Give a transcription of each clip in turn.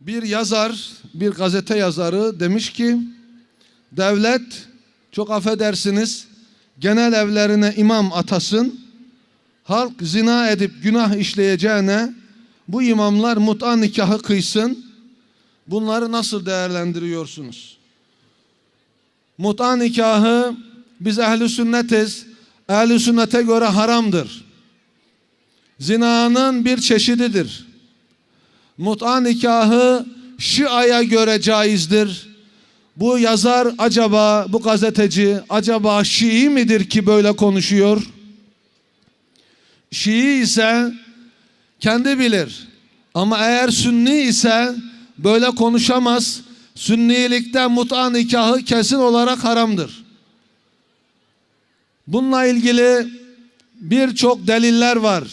Bir yazar, bir gazete yazarı demiş ki devlet çok affedersiniz genel evlerine imam atasın. Halk zina edip günah işleyeceğine bu imamlar mut'a nikahı kıysın. Bunları nasıl değerlendiriyorsunuz? Mut'a nikahı biz ehli sünnetiz. Ehli sünnete göre haramdır. Zinanın bir çeşididir. Mut'a nikahı Şia'ya göre caizdir. Bu yazar acaba, bu gazeteci acaba Şii midir ki böyle konuşuyor? Şii ise kendi bilir. Ama eğer Sünni ise böyle konuşamaz. Sünnilikte mut'a nikahı kesin olarak haramdır. Bununla ilgili birçok deliller var.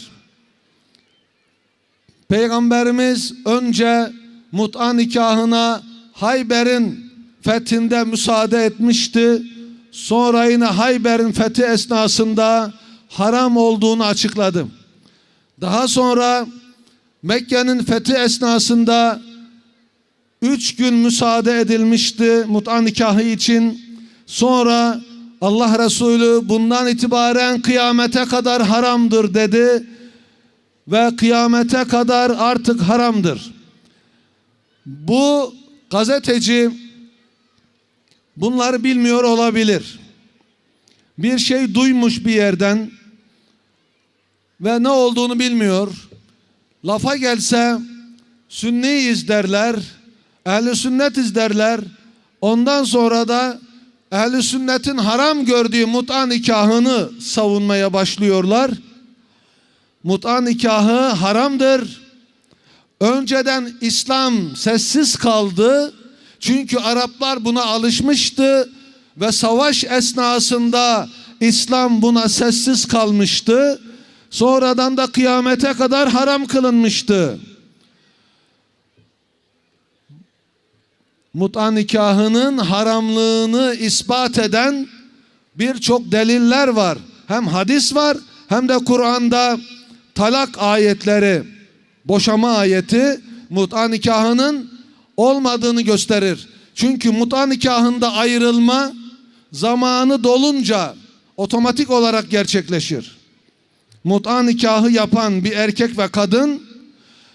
Peygamberimiz önce mut'a nikahına Hayber'in fethinde müsaade etmişti. Sonra yine Hayber'in fethi esnasında haram olduğunu açıkladı. Daha sonra Mekke'nin fethi esnasında üç gün müsaade edilmişti mut'a nikahı için. Sonra Allah Resulü bundan itibaren kıyamete kadar haramdır dedi ve kıyamete kadar artık haramdır. Bu gazeteci bunları bilmiyor olabilir. Bir şey duymuş bir yerden ve ne olduğunu bilmiyor. Lafa gelse sünniyiz derler, ehli sünnetiz derler. Ondan sonra da ehli sünnetin haram gördüğü mut'a nikahını savunmaya başlıyorlar. Mut'a nikahı haramdır. Önceden İslam sessiz kaldı. Çünkü Araplar buna alışmıştı ve savaş esnasında İslam buna sessiz kalmıştı. Sonradan da kıyamete kadar haram kılınmıştı. Mut'a nikahının haramlığını ispat eden birçok deliller var. Hem hadis var hem de Kur'an'da talak ayetleri, boşama ayeti mut'a nikahının olmadığını gösterir. Çünkü mut'a nikahında ayrılma zamanı dolunca otomatik olarak gerçekleşir. Mut'a nikahı yapan bir erkek ve kadın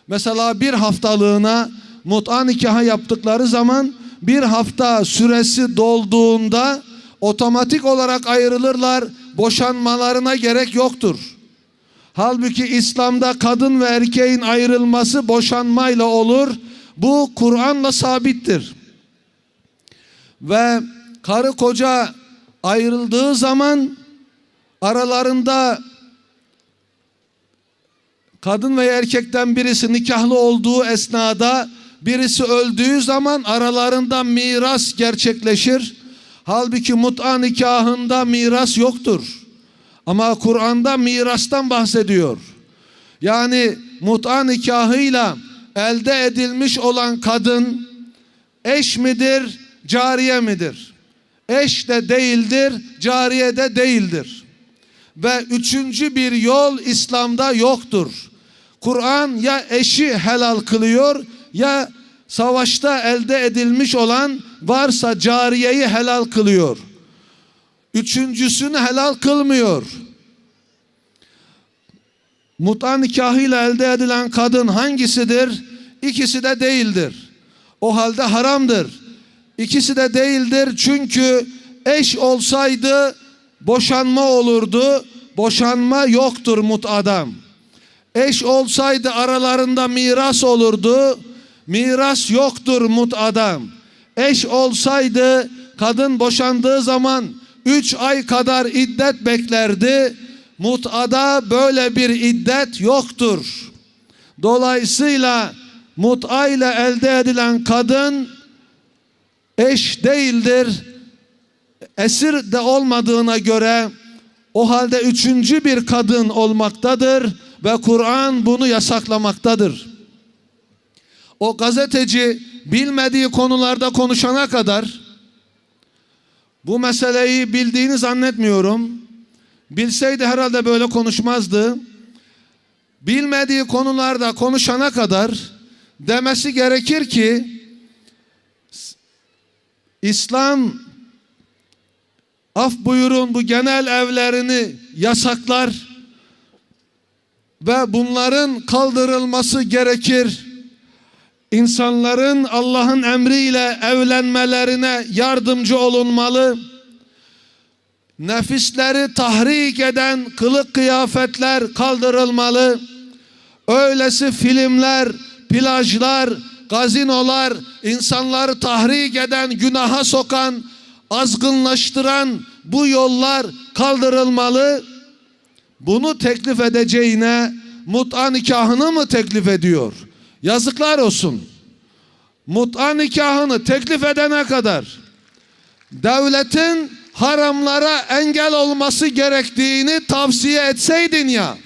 mesela bir haftalığına mut'a nikahı yaptıkları zaman bir hafta süresi dolduğunda otomatik olarak ayrılırlar. Boşanmalarına gerek yoktur. Halbuki İslam'da kadın ve erkeğin ayrılması boşanmayla olur. Bu Kur'an'la sabittir. Ve karı koca ayrıldığı zaman aralarında kadın veya erkekten birisi nikahlı olduğu esnada birisi öldüğü zaman aralarında miras gerçekleşir. Halbuki mut'a nikahında miras yoktur. Ama Kur'an'da mirastan bahsediyor. Yani mut'a nikahıyla elde edilmiş olan kadın eş midir, cariye midir? Eş de değildir, cariye de değildir. Ve üçüncü bir yol İslam'da yoktur. Kur'an ya eşi helal kılıyor ya savaşta elde edilmiş olan varsa cariyeyi helal kılıyor. Üçüncüsünü helal kılmıyor. Mut'a nikahıyla elde edilen kadın hangisidir? İkisi de değildir. O halde haramdır. İkisi de değildir çünkü eş olsaydı boşanma olurdu. Boşanma yoktur mut'adam. Eş olsaydı aralarında miras olurdu. Miras yoktur mut'adam. Eş olsaydı kadın boşandığı zaman üç ay kadar iddet beklerdi. Mut'ada böyle bir iddet yoktur. Dolayısıyla mut'a ile elde edilen kadın eş değildir. Esir de olmadığına göre o halde üçüncü bir kadın olmaktadır ve Kur'an bunu yasaklamaktadır. O gazeteci bilmediği konularda konuşana kadar bu meseleyi bildiğini zannetmiyorum. Bilseydi herhalde böyle konuşmazdı. Bilmediği konularda konuşana kadar demesi gerekir ki İslam af buyurun bu genel evlerini yasaklar ve bunların kaldırılması gerekir. İnsanların Allah'ın emriyle evlenmelerine yardımcı olunmalı. Nefisleri tahrik eden kılık kıyafetler kaldırılmalı. Öylesi filmler, plajlar, gazinolar, insanları tahrik eden, günaha sokan, azgınlaştıran bu yollar kaldırılmalı. Bunu teklif edeceğine mut'a nikahını mı teklif ediyor? Yazıklar olsun. Mut'a nikahını teklif edene kadar devletin haramlara engel olması gerektiğini tavsiye etseydin ya.